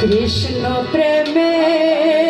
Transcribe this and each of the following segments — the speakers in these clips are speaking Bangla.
কৃষ্ণ প্রেমে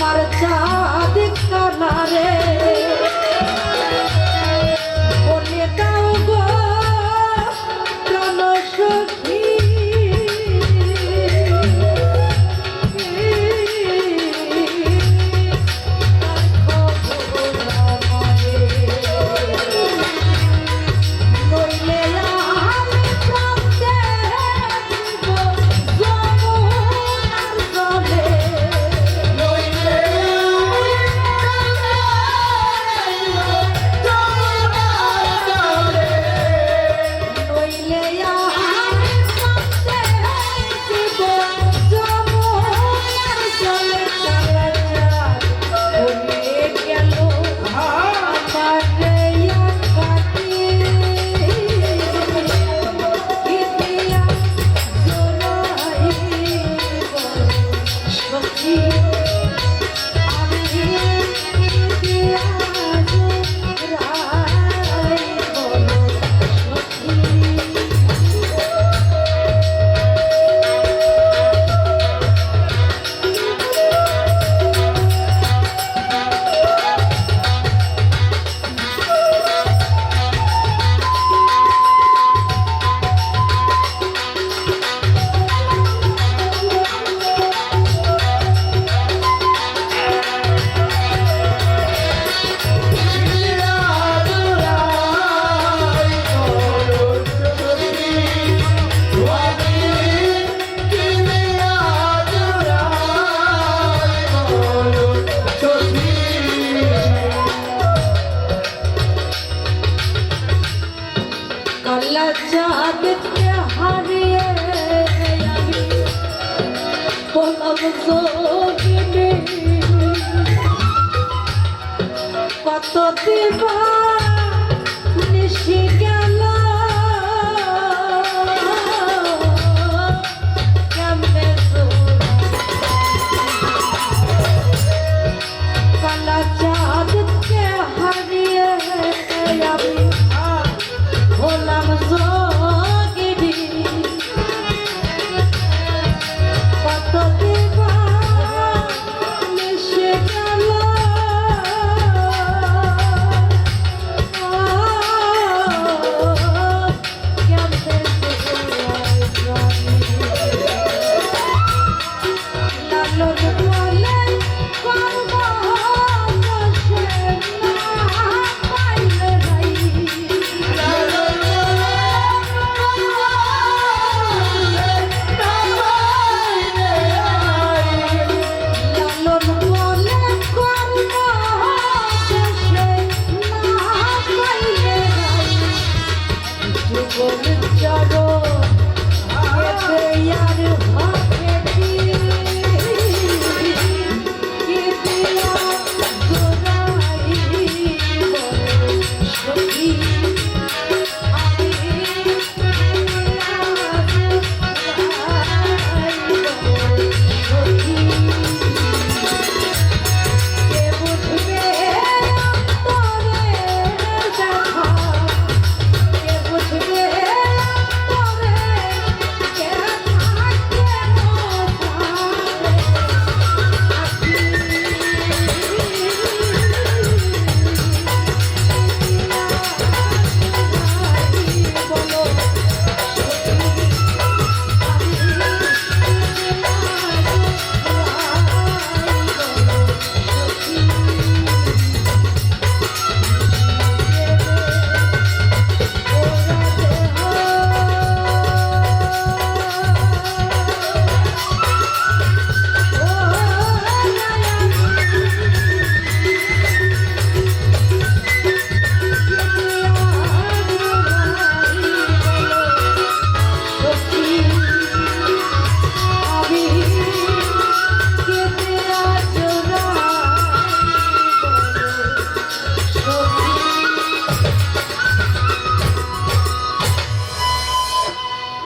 मर जा दिक्कत रे। কালা চাঁদকে হারিয়ে আমি বলব যোগিনী কত দিবা